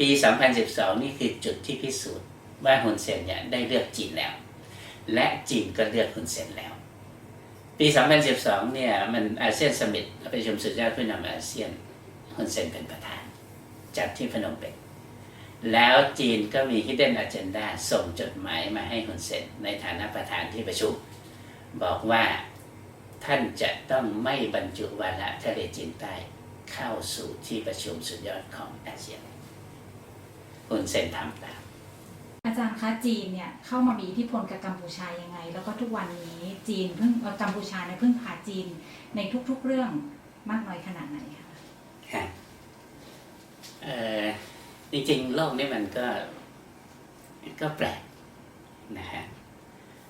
ปี 2012 นี่คือจุดที่พิสูจน์ว่าฮุนเซนเนี่ยได้เลือกจีนแล้ว และจีนก็เลือกฮุนเซนแล้ว ปี 2012 เนี่ยมันอาเซียนสมิตประชุมสุดยอดผู้นำอาเซียนฮุนเซนเป็นประธานจัดที่พนมเปญแล้วจีนก็มี hidden agenda ส่งจดหมายมาให้ฮุนเซนในฐานะประธานที่ประชุม บอกว่าท่านจะต้องไม่บรรจุวาระทะเลจีนใต้เข้าสู่ที่ประชุมสุดยอดของอาเซียน ฮุนเซนทำตามอาจารย์คะจีนเนี่ยเข้ามามีอิทธิพลกับกัมพูชายังไง แล้วก็ทุกวันนี้จีนเพิ่งเอ่อกัมพูชาเนี่ยเพิ่งพาจีนในทุกๆเรื่องมากน้อยขนาดไหนคะค่ะเอ่อจริงๆโลกนี้มันก็ก็แปลกนะฮะ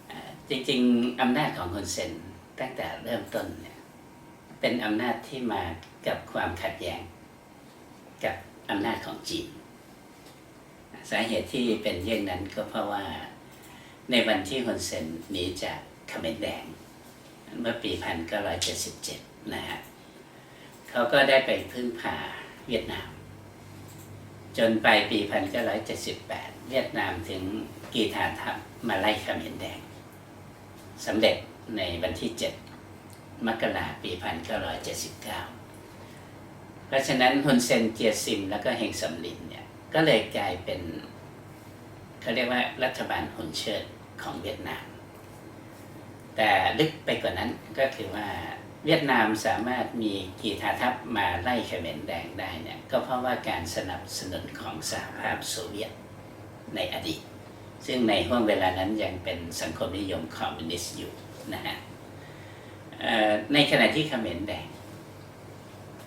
เอ่อจริงๆอำนาจของฮุนเซนตั้งแต่เริ่มต้นเนี่ยเป็นอำนาจที่มากับความขัดแย้งกับอำนาจของจีน สาเหตุที่เป็นเยี่ยงนั้นก็เพราะว่าในวันที่ฮุนเซนหนีจากเขมรแดง เมื่อปี1977นะฮะเขาก็ได้ไปพึ่งพาเวียดนาม จนไปลายปี1978เวียดนามถึงกีฐาทัพมาไล่เขมรแดงสำเร็จในวันที่7มกราปี1979เพราะฉะนั้นฮุนเซนเจียซิมแล้วก็เฮงสำลินเนี่ย ก็เลยกลายเป็นเขาเรียกว่ารัฐบาลฮุนเชิดของเวียดนาม แต่ลึกไปกว่านั้นก็คือว่าเวียดนามสามารถมีกีฐาทัพมาไล่เขมรแดงได้เนี่ยก็เพราะว่าการสนับสนุนของสหภาพโซเวียตในอดีต ซึ่งในห่วงเวลานั้นยังเป็นสังคมนิยมคอมมิวนิสต์อยู่นะฮะในขณะที่เขมรแดง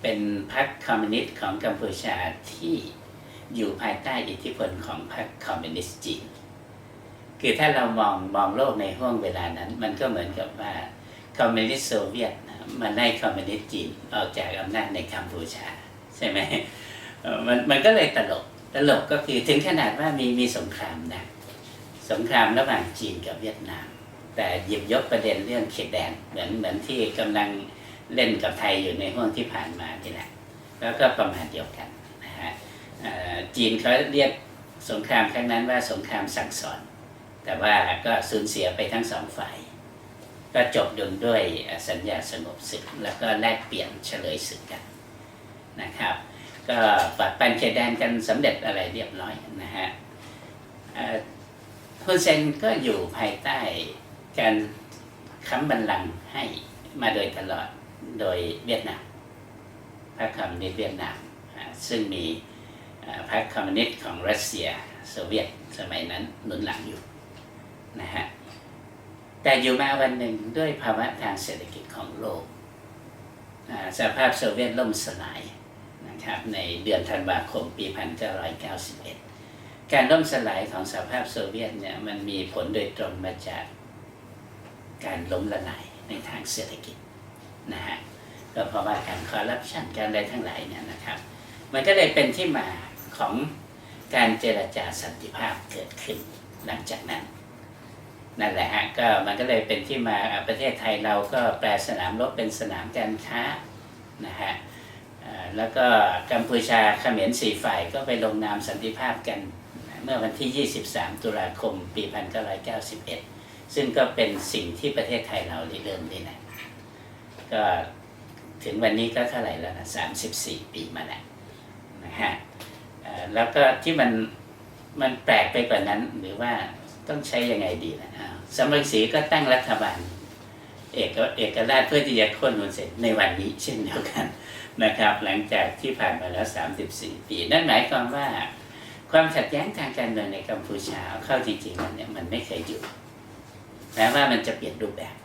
เป็นพรรคคอมมิวนิสต์ของกัมพูชาที่ อยู่ภายใต้อิทธิพลของพรรคคอมมิวนิสต์จีน คือถ้าเรามองมองโลกในห่วงเวลานั้น มันก็เหมือนกับว่าคอมมิวนิสต์โซเวียตมาไล่คอมมิวนิสต์จีนออกจากอำนาจในกัมพูชาใช่ไหมมันมันก็เลยตลกตลกก็คือถึงขนาดว่ามีมีสงครามนะสงครามระหว่างจีนกับเวียดนาม แต่หยิบยกประเด็นเรื่องเขตแดนเหมือนเหมือนที่กำลังเล่นกับไทยอยู่ในห่วงที่ผ่านมานี่แหละแล้วก็ประมาณเดียวกัน จีนเขาเรียกสงครามครั้งนั้นว่าสงครามสั่งสอน แต่ว่าก็สูญเสียไปทั้งสองฝ่าย ก็จบลงด้วยสัญญาสงบศึก แล้วก็แลกเปลี่ยนเฉลยศึกกันนะครับ ก็ปัดปันเขตแดนกันสำเร็จอะไรเรียบร้อยนะฮะฮุนเซนก็อยู่ภายใต้การค้ำบัลลังก์ให้มาโดยตลอดโดยเวียดนามพรรคคอมมิวนิสต์เวียดนามซึ่งมี พรรคคอมมิวนิสต์ของรัสเซียโซเวียตสมัยนั้นหนุนหลังอยู่นะฮะแต่อยู่มาวันหนึ่งด้วยภาวะทางเศรษฐกิจของโลกสภาพโซเวียตล่มสลายนะครับในเดือนธันวาคมปี 1991 การล่มสลายของสภาพโซเวียตเนี่ยมันมีผลโดยตรงมาจากการล้มละลายในทางเศรษฐกิจนะฮะก็เพราะว่าการคอร์รัปชันการอะไรทั้งหลายเนี่ยนะครับ มันก็เลยเป็นที่มา ของการเจรจาสันติภาพเกิดขึ้นหลังจากนั้น นั่นแหละฮะก็มันก็เลยเป็นที่มาประเทศไทยเราก็แปลสนามรบเป็นสนามการค้านะฮะแล้วก็กัมพูชาเขมรสี่ฝ่ายก็ไปลงนามสันติภาพกันเมื่อวันที่ 23 ตุลาคม ปี 1991 ซึ่งก็เป็นสิ่งที่ประเทศไทยเราเริ่มนี่นะก็ถึงวันนี้ก็เท่าไหร่แล้วนะ34 ปีมาแล้วนะฮะ แล้วก็ที่มันมันแปลกไปกว่านั้น หรือว่าต้องใช้ยังไงดีนะสมรังสีก็ตั้งรัฐบาล เอกเอกราชเพื่อที่จะค่นมันเสร็จในวันนี้เช่นเดียวกันนะครับ หลังจากที่ผ่านมาแล้ว 34 ปี นั่นหมายความว่า ความขัดแย้งทางการเมืองในกัมพูชาเอาเข้าจริงๆแล้วเนี่ยมันไม่เคยหยุดแม้ว่ามันจะเปลี่ยนรูปแบบ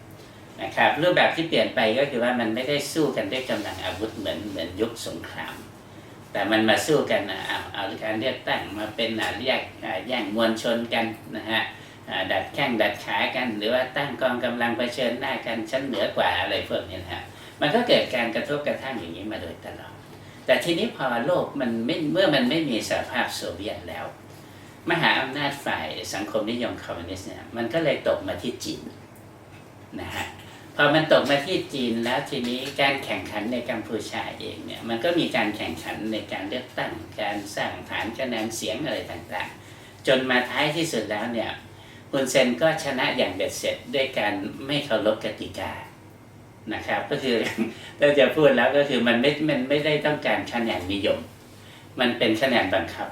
นะครับรูปแบบที่เปลี่ยนไปก็คือว่ามันไม่ได้สู้กันด้วยกำลังอาวุธเหมือนเหมือนยุคสงคราม แต่มันมาสู้กันเอาเอาการเลือกตั้งมาเป็นอะแยกแย่งมวลชนกันนะฮะดัดแข้งดัดขากัน หรือว่าตั้งกองกำลังเผชิญหน้ากันชั้นเหนือกว่าอะไรพวกนี้นะฮะมันก็เกิดการกระทบกระทั่งอย่างนี้มาโดยตลอดแต่ทีนี้พอโลกมันไม่เมื่อมันไม่มีสหภาพโซเวียตแล้ว มหาอำนาจฝ่ายสังคมนิยมคอมมิวนิสต์เนี่ยมันก็เลยตกมาที่จีนนะฮะ พอมันตกมาที่จีนแล้วทีนี้การแข่งขันในกัมพูชาเองเนี่ยมันก็มีการแข่งขันในการเลือกตั้งการสร้างฐานคะแนนเสียงอะไรต่างๆ จนมาท้ายที่สุดแล้วเนี่ยฮุนเซนก็ชนะอย่างเบ็ดเสร็จด้วยการไม่เคารพกติกานะครับก็คือถ้าจะพูดแล้วก็คือมันไม่มันไม่ได้ต้องการคะแนนนิยม มันเป็นคะแนนบังคับ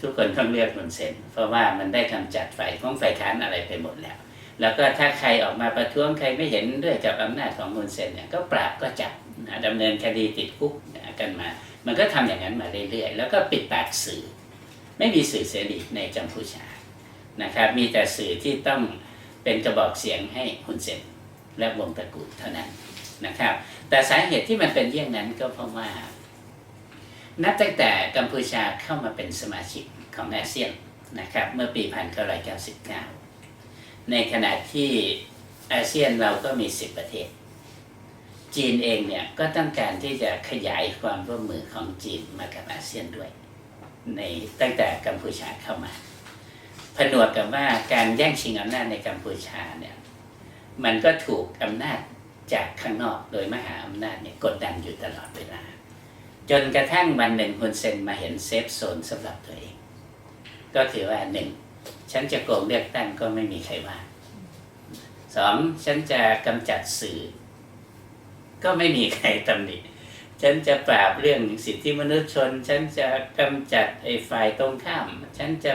ทุกคนต้องเลือกฮุนเซนเพราะว่ามันได้กำจัดฝ่ายของฝ่ายค้านอะไรไปหมดแล้ว แล้วก็ถ้าใครออกมาประท้วงใครไม่เห็นด้วยกับอำนาจของฮุนเซนเนี่ยก็ปราบก็จับดำเนินคดีติดคุกกันมา มันก็ทำอย่างนั้นมาเรื่อยๆ แล้วก็ปิดปากสื่อ ไม่มีสื่อเสรีในกัมพูชานะครับมีแต่สื่อที่ต้องเป็นกระบอกเสียงให้ฮุนเซนและวงตระกูลเท่านั้นนะครับ แต่สาเหตุที่มันเป็นเยี่ยงนั้นก็เพราะว่า นับตั้งแต่กัมพูชาเข้ามาเป็นสมาชิกของอาเซียนนะครับเมื่อปี 1999 ในขณะที่อาเซียนเราก็มี 10 ประเทศ จีนเองเนี่ยก็ต้องการที่จะขยายความร่วมมือของจีนมากับอาเซียนด้วย ในตั้งแต่กัมพูชาเข้ามา ผนวกกับว่าการแย่งชิงอำนาจในกัมพูชาเนี่ยมันก็ถูกอำนาจจากข้างนอกโดยมหาอำนาจเนี่ยกดดันอยู่ตลอดเวลา จนกระทั่งวันหนึ่งฮุนเซนมาเห็นเซฟโซนสำหรับตัวเอง ก็คือว่าหนึ่ง ฉันจะโกงเลือกตั้งก็ไม่มีใครว่าสองฉันจะกำจัดสื่อ ก็ไม่มีใครตำหนิฉันจะปราบเรื่องสิทธิมนุษยชน ฉันจะกำจัดไอ้ฝ่ายตรงข้าม ฉันจะ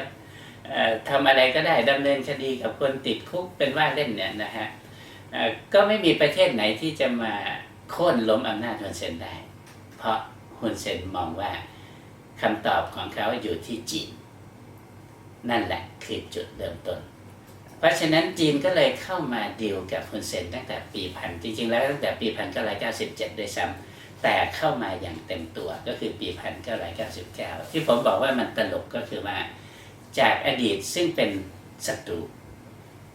เอ่อทำอะไรก็ได้ดำเนินคดีกับคนติดคุกเป็นว่าเล่นเนี่ยนะฮะก็ไม่มีประเทศไหนที่จะมาโค่นล้มอำนาจฮุนเซนได้ เพราะฮุนเซนมองว่าคำตอบของเขาอยู่ที่จีน นั่นแหละคือจุดเริ่มต้น เพราะฉะนั้นจีนก็เลยเข้ามาดีลกับฮุนเซนตั้งแต่ปีพันจริงๆแล้วตั้งแต่ปีพันเก้าร้อยเก้าสิบเจ็ดด้วยซ้ำแต่เข้ามาอย่างเต็มตัวก็คือปีพันเก้าร้อยเก้าสิบเก้าที่ผมบอกว่ามันตลกก็คือว่า จากอดีตซึ่งเป็นศัตรู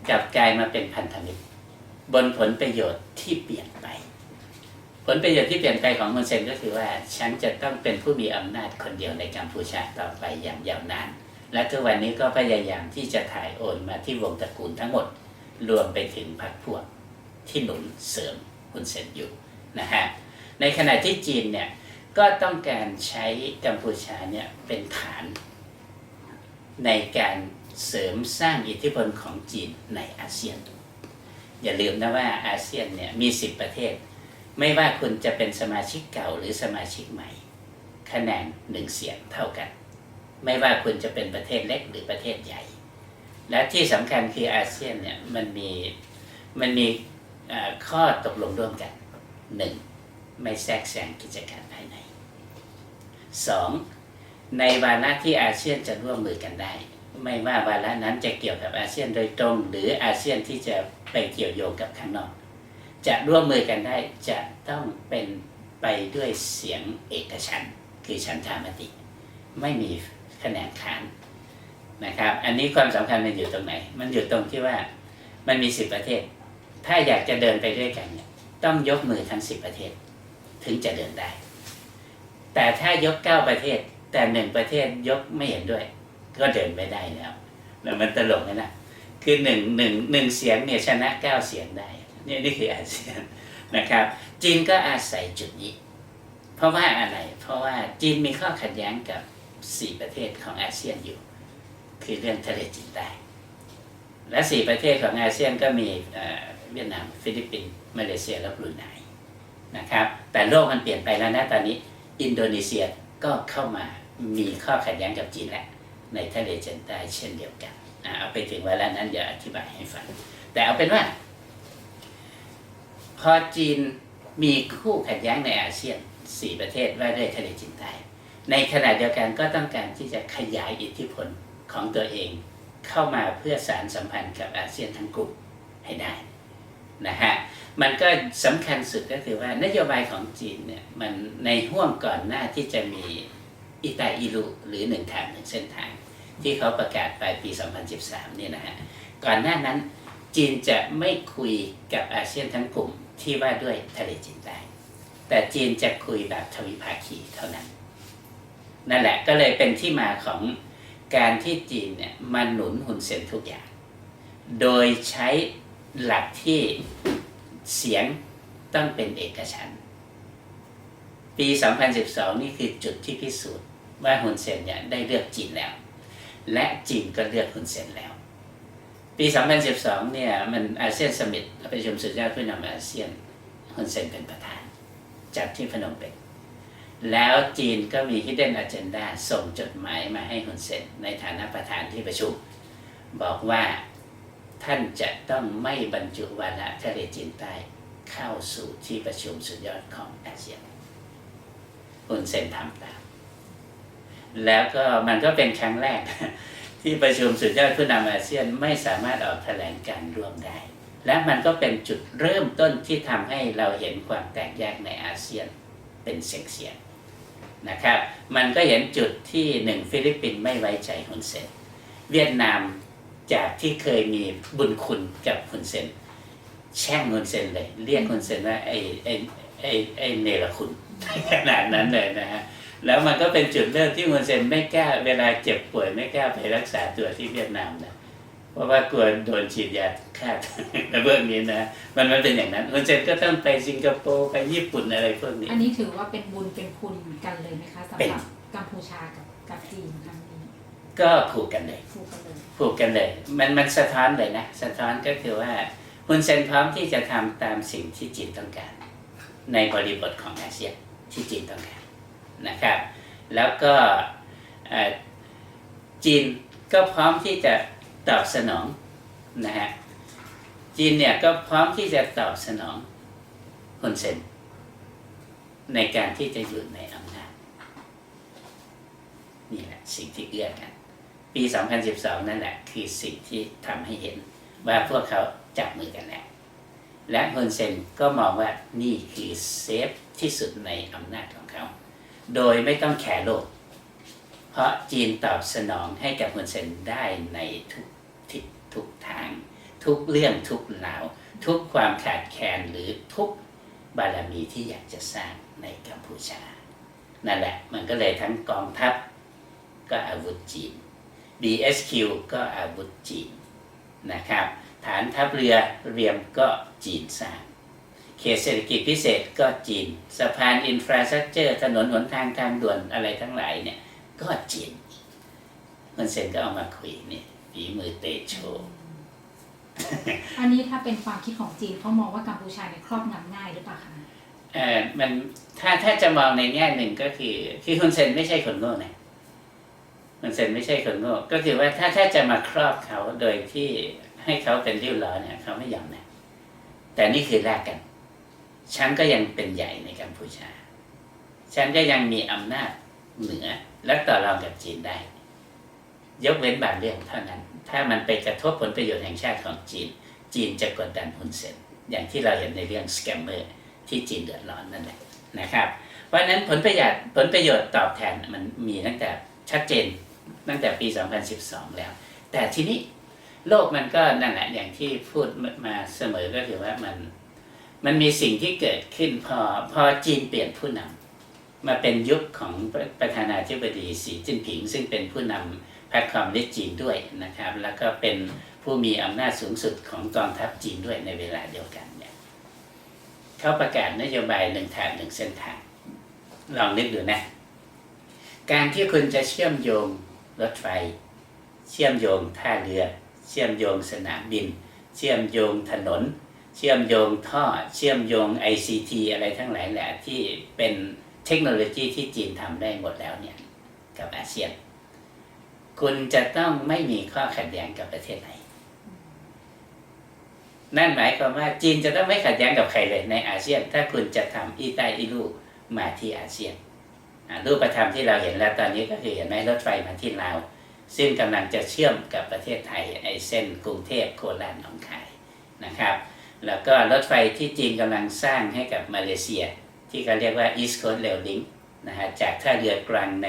กลับกลายมาเป็นพันธมิตร บนผลประโยชน์ที่เปลี่ยนไป ผลประโยชน์ที่เปลี่ยนไปของฮุนเซนก็คือว่าฉันจะต้องเป็นผู้มีอำนาจคนเดียวในกัมพูชาต่อไปอย่างยาวนาน และทุกวันนี้ก็พยายามที่จะถ่ายโอนมาที่วงตระกูลทั้งหมด รวมไปถึงพรรคพวกที่หนุนเสริมฮุนเซนอยู่นะฮะในขณะที่จีนเนี่ยก็ต้องการใช้กัมพูชาเนี่ยเป็นฐาน ในการเสริมสร้างอิทธิพลของจีนในอาเซียน อย่าลืมนะว่าอาเซียนเนี่ยมี 10 ประเทศ ไม่ว่าคุณจะเป็นสมาชิกเก่าหรือสมาชิกใหม่ คะแนนหนึ่งเสียงเท่ากัน ไม่ว่าคุณจะเป็นประเทศเล็กหรือประเทศใหญ่ และที่สำคัญคืออาเซียนเนี่ยมันมีมันมีข้อตกลงร่วมกันหนึ่งไม่แทรกแซงกิจการภายในสองในวาระที่อาเซียนจะร่วมมือกันได้ ไม่ว่าวาระนั้นจะเกี่ยวกับอาเซียนโดยตรง หรืออาเซียนที่จะไปเกี่ยวโยงกับข้างนอก จะร่วมมือกันได้จะต้องเป็นไปด้วยเสียงเอกฉันคือฉันทามติ ไม่มี คะแนนขานนะครับ อันนี้ความสำคัญมันอยู่ตรงไหน มันอยู่ตรงที่ว่ามันมีสิบประเทศ ถ้าอยากจะเดินไปด้วยกันเนี่ยต้องยกมือทั้งสิบประเทศ ถึงจะเดินได้ แต่ถ้ายกเก้าประเทศ แต่หนึ่งประเทศยกไม่เห็นด้วย ก็เดินไม่ได้แล้วแล้วมันตลกนะนะคือหนึ่งหนึ่งหนึ่งเสียงเนี่ยชนะเก้าเสียงได้นี่นี่คืออาเซียนนะครับ จีนก็อาศัยจุดนี้ เพราะว่าอะไร เพราะว่าจีนมีข้อขัดแย้งกับ สี่ประเทศของอาเซียนอยู่ คือเรื่องทะเลจีนใต้และสี่ประเทศของอาเซียนก็มีเวียดนาม ฟิลิปปินส์มาเลเซียและบรูไนนะครับ แต่โลกมันเปลี่ยนไปแล้วนะตอนนี้ อินโดนีเซียก็เข้ามามีข้อขัดแย้งกับจีนแหละ ในทะเลจีนใต้เช่นเดียวกันเอาไปถึงเวลานั้นอย่าอธิบายให้ฟัง แต่เอาเป็นว่า พอจีนมีคู่ขัดแย้งในอาเซียนสี่ประเทศว่าด้วยทะเลจีนใต้ ในขณะเดียวกันก็ต้องการที่จะขยายอิทธิพลของตัวเองเข้ามาเพื่อสารสัมพันธ์กับอาเซียนทั้งกลุ่มให้ได้นะฮะมันก็สำคัญสุดก็คือว่านโยบายของจีนเนี่ยมันในห่วงก่อนหน้าที่จะมีอิตาอิรุหรือหนึ่งทางหนึ่งเส้นทาง ที่เขาประกาศไปปี 2013เนี่ยนะฮะก่อนหน้านั้นจีนจะไม่คุยกับอาเซียนทั้งกลุ่มที่ว่าด้วยทะเลจีนใต้แต่จีนจะคุยแบบทวิภาคีเท่านั้น นั่นแหละก็เลยเป็นที่มาของการที่จีนเนี่ยมาหนุนหุนเซนทุกอย่าง โดยใช้หลักที่เสียงต้องเป็นเอกฉันปี 2012 นี่คือจุดที่พิสูจน์ว่าฮุนเซนเนี่ยได้เลือกจีนแล้ว และจีนก็เลือกฮุนเซนแล้ว ปี 2012 เนี่ยมันอาเซียนสมิตประชุมสุดยอดผู้นำอาเซียนฮุนเซนเป็นประธาน จัดที่พนมเปญ แล้วจีนก็มี hidden agenda ส่งจดหมายมาให้ฮุนเซนในฐานะประธานที่ประชุม บอกว่าท่านจะต้องไม่บรรจุวาระทะเลจีนใต้เข้าสู่ที่ประชุมสุดยอดของอาเซียนฮุนเซนทำตาม แล้วก็มันก็เป็นครั้งแรก ที่ประชุมสุดยอดผู้นำอาเซียนไม่สามารถออกแถลงการร่วมได้ และมันก็เป็นจุดเริ่มต้นที่ทำให้เราเห็นความแตกแยกในอาเซียนเป็นเสียงๆ นะครับมันก็เห็นจุดที่หนึ่งฟิลิปปินส์ไม่ไว้ใจฮุนเซนเวียดนามจากที่เคยมีบุญคุณกับฮุนเซนแช่งฮุนเซนเลย เรียกฮุนเซนว่าไอ้ไอ้ไอ้ไอ้เนรคุณขนาดนั้นเลยนะฮะแล้วมันก็เป็นจุดเริ่มที่ฮุนเซนไม่กล้าเวลาเจ็บป่วยไม่กล้าไปรักษาตัวที่เวียดนามนะ เพราะว่ากลัวโดนฉีดยาฆ่าในเรื่องนี้นะมันมันเป็นอย่างนั้นฮุนเซนก็ต้องไปสิงคโปร์ไปญี่ปุ่นอะไรพวกนี้อันนี้ถือว่าเป็นบุญเป็นคุณกันเลยไหมคะสำเป็นหรับกัมพูชากับกับจีนครั้งนี้ก็ผูกกันเลยคู่กันเลยผูกกันเลย มันมันสะท้อนเลยนะ สะท้อนก็คือว่าฮุนเซนพร้อมที่จะทำตามสิ่งที่จีนต้องการ ในบริบทของอาเซียนที่จีนต้องการนะครับ แล้วก็เอ่อจีนก็พร้อมที่จะ ตอบสนองนะฮะจีนเนี่ยก็พร้อมที่จะตอบสนองฮุนเซนในการที่จะอยู่ในอำนาจนี่แหละสิ่งที่เอื้อกันปี 2012 นั่นแหละ คือสิ่งที่ทำให้เห็น ว่าพวกเขาจับมือกันแล้วและฮุนเซนก็มองว่านี่คือเซฟที่สุดในอำนาจของเขา โดยไม่ต้องแคร์โลก เพราะจีนตอบสนองให้กับฮุนเซนได้ในทุก ทุกทาง ทุกเรื่องทุกราว ทุกความขาดแคลนหรือทุกบารมีที่อยากจะสร้างในกัมพูชา นั่นแหละมันก็เลยทั้งกองทัพก็อาวุธจีน BSQ ก็อาวุธจีนนะครับ ฐานทัพเรือเรียมก็จีนสร้างเขตเศรษฐกิจพิเศษก็จีน สะพานอินฟราสตรักเจอร์ ถนนหนทางทางด่วนอะไรทั้งหลายเนี่ย ก็จีนมันเซนก็เอามาคุยนี่ ฝีมือเตโช อันนี้ถ้าเป็นความคิดของจีนเขามองว่ากัมพูชาเนี่ยครอบงำง่ายหรือเปล่าคะเออมันถ้าถ้าจะมองในแง่หนึ่งก็คือคือฮุนเซนไม่ใช่คนโง่นะฮุนเซนไม่ใช่คนโง่ก็คือว่าถ้าถ้าจะมาครอบเขาโดยที่ให้เขาเป็นริ้วล้อเนี่ยเขาไม่ยอมนะแต่นี่คือแลกกันฉันก็ยังเป็นใหญ่ในกัมพูชา ฉันก็ยังมีอำนาจเหนือและต่อรองกับจีนได้ ยกเว้นบางเรื่องเท่านั้น ถ้ามันไปกระทบผลประโยชน์แห่งชาติของจีน จีนจะกดดันฮุนเซนอย่างที่เราเห็นในเรื่องสแกมเมอร์ที่จีนเดือดร้อนนั่นแหละนะครับ เพราะนั้นผลประโยชน์ผลประโยชน์ตอบแทนมันมีตั้งแต่ชัดเจนตั้งแต่ปี 2012 แล้ว แต่ทีนี้โลกมันก็นั่นแหละอย่างที่พูดมาเสมอก็คือว่ามันมันมีสิ่งที่เกิดขึ้นพอพอจีนเปลี่ยนผู้นำมาเป็นยุคของประธานาธิบดีสีจิ้นผิง ซึ่งเป็นผู้นำ พรรคคอมมิวนิสต์จีนด้วยนะครับ แล้วก็เป็นผู้มีอำนาจสูงสุดของกองทัพจีนด้วยในเวลาเดียวกันเนี่ยเขาประกาศนโยบายหนึ่งทางหนึ่งเส้นทาง ลองนึกดูนะ การที่คุณจะเชื่อมโยงรถไฟ เชื่อมโยงท่าเรือ เชื่อมโยงสนามบิน เชื่อมโยงถนน เชื่อมโยงท่อ เชื่อมโยง ICT อะไรทั้งหลายแหละที่เป็นเทคโนโลยีที่จีนทำได้หมดแล้วเนี่ยกับอาเซียน คุณจะต้องไม่มีข้อขัดแย้งกับประเทศไหน นั่นหมายความว่าจีนจะต้องไม่ขัดแย้งกับใครเลยในอาเซียน ถ้าคุณจะทำอีใต้อีลูมาที่อาเซียนรูปธรรมที่เราเห็นแล้วตอนนี้ก็คือเห็นไหมรถไฟมาที่ลาว ซึ่งกำลังจะเชื่อมกับประเทศไทยไอเส้นกรุงเทพโคราชหนองคายนะครับ แล้วก็รถไฟที่จีนกำลังสร้างให้กับมาเลเซีย ที่เขาเรียกว่า East Coast Rail Link นะฮะจากท่าเรือกลางใน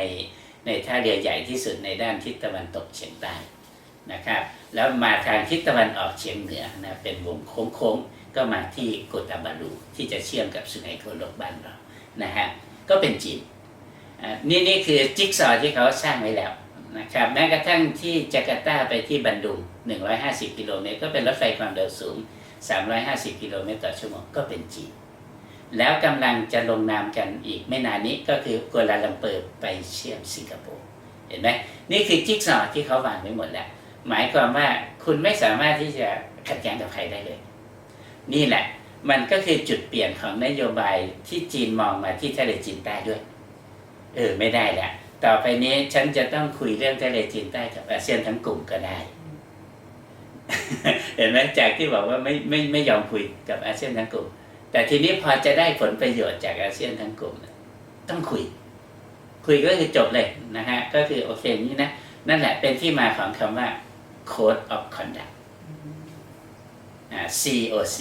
ในท่าเรือใหญ่ที่สุดในด้านทิศตะวันตกเฉียงใต้นะครับแล้วมาทางทิศตะวันออกเฉียงเหนือนะเป็นวงโค้งๆก็มาที่โกตาบาลูที่จะเชื่อมกับสุไหงโกลกบ้านเรานะฮะก็เป็นจีนอ่านี่นี่คือจิ๊กซอว์ที่เขาสร้างไว้แล้วนะครับแม้กระทั่งที่จาการ์ตาไปที่บันดุง 150 กิโลเมตรก็เป็นรถไฟความเร็วสูง 350 กิโลเมตรต่อชั่วโมงก็เป็นจีน แล้วกำลังจะลงนามกันอีกไม่นานนี้ก็คือกัวลาลัมเปอร์ไปเชื่อมสิงคโปร์เห็นไหมนี่คือจิ๊กซอว์ที่เขาวางไว้หมดแล้ว หมายความว่าคุณไม่สามารถที่จะขัดแย้งกับใครได้เลย นี่แหละ มันก็คือจุดเปลี่ยนของนโยบายที่จีนมองมาที่ทะเลจีนใต้ด้วย เออไม่ได้แล้วต่อไปนี้ฉันจะต้องคุยเรื่องทะเลจีนใต้กับอาเซียนทั้งกลุ่มก็ได้ เห็นไหมจากที่บอกว่าไม่ไม่ไม่ยอมคุยกับอาเซียนทั้งกลุ่ม แต่ทีนี้พอจะได้ผลประโยชน์จากอาเซียนทั้งกลุ่มต้องคุย คุยก็คือจบเลยนะฮะ ก็คือโอเคนี่นะ นั่นแหละเป็นที่มาของคำว่า Code of Conduct อ่า COC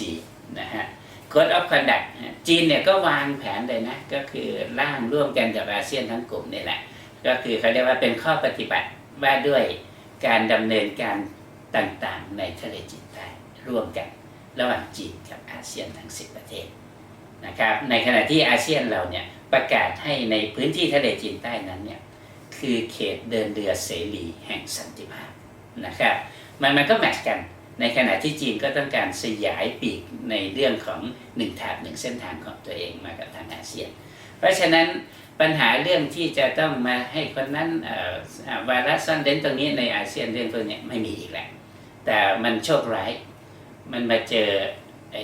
นะฮะ Code of Conduct จีนเนี่ยก็วางแผนเลยนะ ก็คือร่างร่วมกันกับอาเซียนทั้งกลุ่มนี่แหละ ก็คือเขาเรียกว่าเป็นข้อปฏิบัติว่าด้วยการดำเนินการต่างๆ ในทะเลจีนใต้ร่วมกัน ระหว่างจีนกับอาเซียนทั้ง 10 ประเทศนะครับในขณะที่อาเซียนเราเนี่ยประกาศให้ในพื้นที่ทะเลจีนใต้นั้นเนี่ยคือเขตเดินเรือเสรีแห่งสันติภาพนะครับมันมันก็แมทช์กันในขณะที่จีนก็ต้องการสยายปีกในเรื่องของหนึ่งแถบหนึ่งเส้นทางของตัวเองมากับทางอาเซียน เพราะฉะนั้นปัญหาเรื่องที่จะต้องมาให้คนนั้นเอ่อวาระซ่อนเร้นตรงนี้ในอาเซียนเรื่องพวกนี้ไม่มีอีกแล้วแต่มันโชคร้าย มันมาเจอไอ้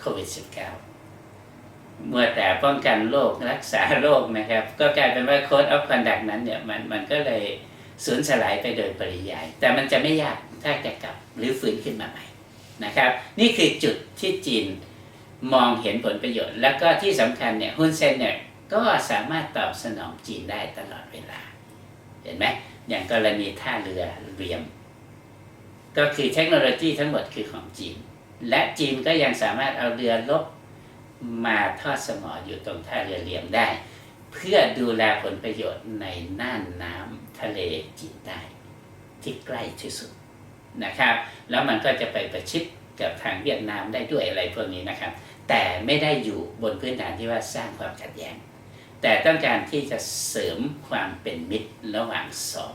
โควิด -19 เมื่อแต่ป้องกันโรครักษาโรคนะครับ ก็กลายเป็นว่าโค้ดออฟคอนดักนั้นเนี่ยมันมันก็เลยสูญสลายไปโดยปริยาย แต่มันจะไม่ยากถ้าจะกลับหรือฟื้นขึ้นมาใหม่นะครับ นี่คือจุดที่จีนมองเห็นผลประโยชน์ แล้วก็ที่สำคัญเนี่ยฮุนเซนเนี่ยก็สามารถตอบสนองจีนได้ตลอดเวลา เห็นไหมอย่างกรณีท่าเรือเรียม ก็คือเทคโนโลยีทั้งหมดคือของจีน และจีนก็ยังสามารถเอาเรือลบมาทอดสมออยู่ตรงท่าเรือเลียมได้ เพื่อดูแลผลประโยชน์ในน่านน้ำทะเลจีนใต้ที่ใกล้ที่สุดนะครับ แล้วมันก็จะไปประชิดกับทางเวียดนามได้ด้วยอะไรพวกนี้นะครับ แต่ไม่ได้อยู่บนพื้นฐานที่ว่าสร้างความขัดแย้ง แต่ต้องการที่จะเสริมความเป็นมิตรระหว่างสอง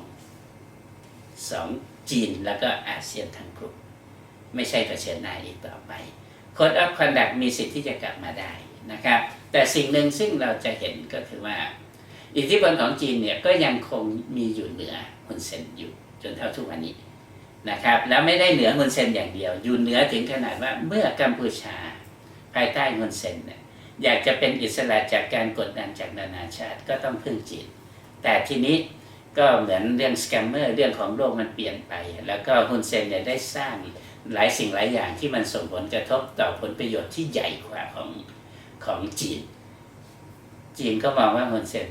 สอง จีนแล้วก็อาเซียนทั้งกลุ่มไม่ใช่เผชิญหน้าอีกต่อไป Code of Conduct มีสิทธิ์ที่จะกลับมาได้นะครับ แต่สิ่งหนึ่งซึ่งเราจะเห็นก็คือว่า อิทธิพลของจีนเนี่ยก็ยังคงมีอยู่เหนือฮุนเซนอยู่จนเท่าทุกวันนี้นะครับ แล้วไม่ได้เหนือฮุนเซนอย่างเดียว อยู่เหนือถึงขนาดว่าเมื่อกัมพูชาภายใต้ฮุนเซนเนี่ยอยากจะเป็นอิสระจากการกดดันจากนานาชาติก็ต้องพึ่งจีน แต่ทีนี้ ก็เหมือนเรื่องสแกมเมอร์เรื่องของโลกมันเปลี่ยนไป แล้วก็ฮุนเซนเนี่ยได้สร้างหลายสิ่งหลายอย่างที่มันส่งผลกระทบต่อผลประโยชน์ที่ใหญ่กว่าของของจีน จีนก็มองว่าฮุนเซน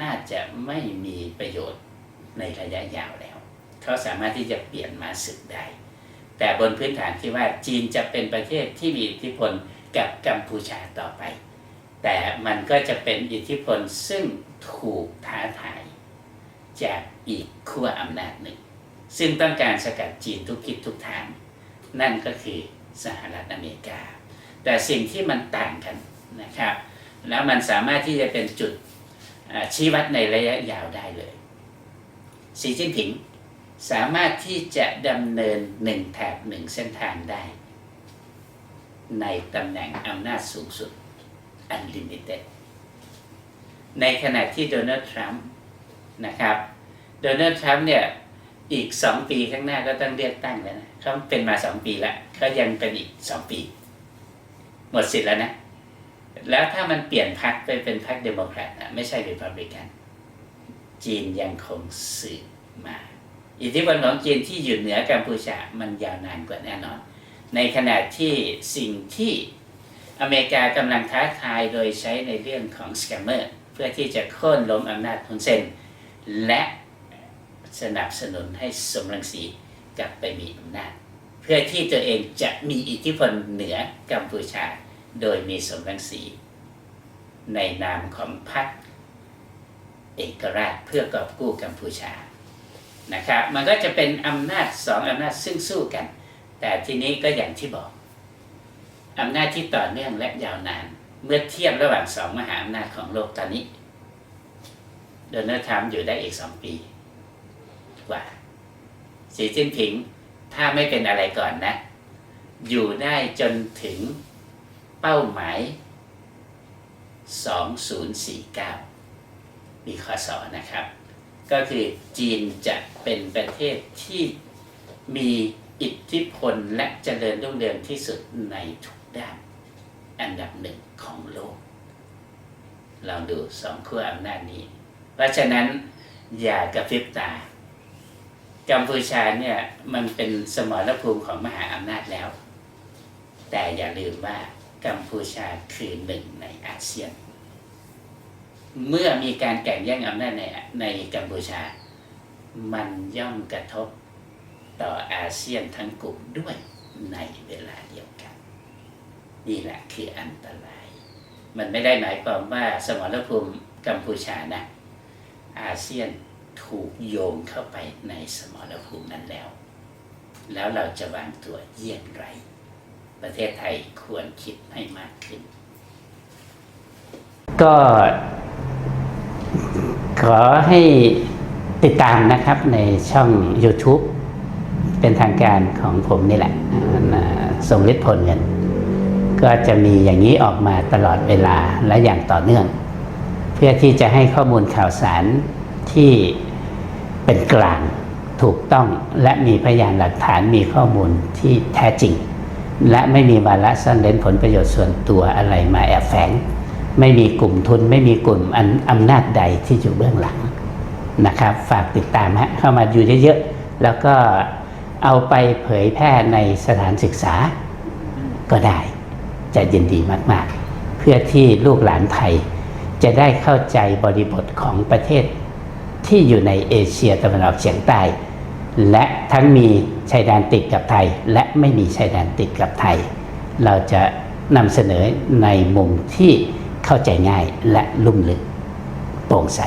น่าจะไม่มีประโยชน์ในระยะยาวแล้ว เขาสามารถที่จะเปลี่ยนมาศึกได้ แต่บนพื้นฐานที่ว่าจีนจะเป็นประเทศที่มีอิทธิพลกับกัมพูชาต่อไป แต่มันก็จะเป็นอิทธิพลซึ่งถูกท้าทาย จากอีกขั้วอำนาจหนึ่ง ซึ่งต้องการสกัดจีนทุกทิศทุกทาง นั่นก็คือสหรัฐอเมริกา แต่สิ่งที่มันต่างกันนะครับ แล้วมันสามารถที่จะเป็นจุดชี้วัดในระยะยาวได้เลยสีจิ้นผิงสามารถที่จะดำเนินหนึ่งแถบหนึ่งเส้นทางได้ ในตำแหน่งอำนาจสูงสุด unlimited ในขณะที่โดนัลด์ทรัมป์ นะครับโดนัลด์ทรัมป์เนี่ยอีกสองปีข้างหน้าก็ต้องเลือกตั้งแล้วนะเขาเป็นมาสองปีแล้วเขายังเป็นอีกสองปี หมดสิทธิ์แล้วนะ แล้วถ้ามันเปลี่ยนพรรคไปเป็นพรรคเดโมแครตนะไม่ใช่รีพับลิกันจีนยังคงสืบมา อิทธิพลของจีนที่อยู่เหนือกัมพูชามันยาวนานกว่าแน่นอน ในขณะที่สิ่งที่อเมริกากำลังท้าทายโดยใช้ในเรื่องของสแกมเมอร์เพื่อที่จะโค่นล้มอำนาจฮุนเซน และสนับสนุนให้สมรังสีกลับไปมีอำนาจ เพื่อที่ตัวเองจะมีอิทธิพลเหนือกัมพูชา โดยมีสมรังสี ในนามของพรรคเอกราชเพื่อกอบกู้กัมพูชานะครับมันก็จะเป็นอำนาจสองอำนาจซึ่งสู้กัน แต่ทีนี้ก็อย่างที่บอกอำนาจที่ต่อเนื่องและยาวนาน เมื่อเทียบระหว่างสองมหาอำนาจของโลกตอนนี้ โดนัลด์ทรัมป์อยู่ได้อีกสองปีกว่าสีจิ้นผิงถ้าไม่เป็นอะไรก่อนนะ อยู่ได้จนถึงเป้าหมาย 2049ปีคศนะครับ ก็คือจีนจะเป็นประเทศที่มีอิทธิพลและเจริญรุ่งเรืองที่สุดในทุกด้าน อันดับหนึ่งของโลกลองดูสองขั้วอำนาจนี้ ราะฉะนั้นอย่ากระพริบตา กัมพูชาเนี่ยมันเป็นสมรภูมิของมหาอำนาจแล้ว แต่อย่าลืมว่ากัมพูชาคือหนึ่งในอาเซียน เมื่อมีการแข่งแย่งอำนาจในในกัมพูชา มันย่อมกระทบต่ออาเซียนทั้งกลุ่มด้วยในเวลาเดียวกัน นี่แหละคืออันตราย มันไม่ได้หมายความว่าสมรภูมิกัมพูชานะ อาเซียนถูกโยงเข้าไปในสมรภูมินั้นแล้ว แล้วเราจะวางตัวเยี่ยงไร ประเทศไทยควรคิดให้มากขึ้น ก็ขอให้ติดตามนะครับในช่อง YouTube เป็นทางการของผมนี่แหละอ่าทรงฤทธิ์ผลเงิน ก็จะมีอย่างนี้ออกมาตลอดเวลาและอย่างต่อเนื่อง เพื่อที่จะให้ข้อมูลข่าวสารที่เป็นกลางถูกต้องและมีพยานหลักฐานมีข้อมูลที่แท้จริง และไม่มีวาระซ่อนเร้นผลประโยชน์ส่วนตัวอะไรมาแอบแฝง ไม่มีกลุ่มทุนไม่มีกลุ่มอันอำนาจใดที่อยู่เบื้องหลังนะครับ ฝากติดตามฮะเข้ามาอยู่เยอะๆแล้วก็เอาไปเผยแพร่ในสถานศึกษาก็ได้จะยินดีมากๆ เพื่อที่ลูกหลานไทย จะได้เข้าใจบริบทของประเทศที่อยู่ในเอเชียตะวันออกเฉียงใต้ และทั้งมีชายแดนติดกับไทย และไม่มีชายแดนติดกับไทย เราจะนำเสนอในมุมที่เข้าใจง่ายและลุ่มลึกโปร่งใส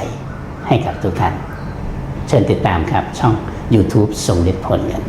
ให้กับทุกท่าน เชิญติดตามครับช่อง YouTube ทรงฤทธิ์ผลเงิน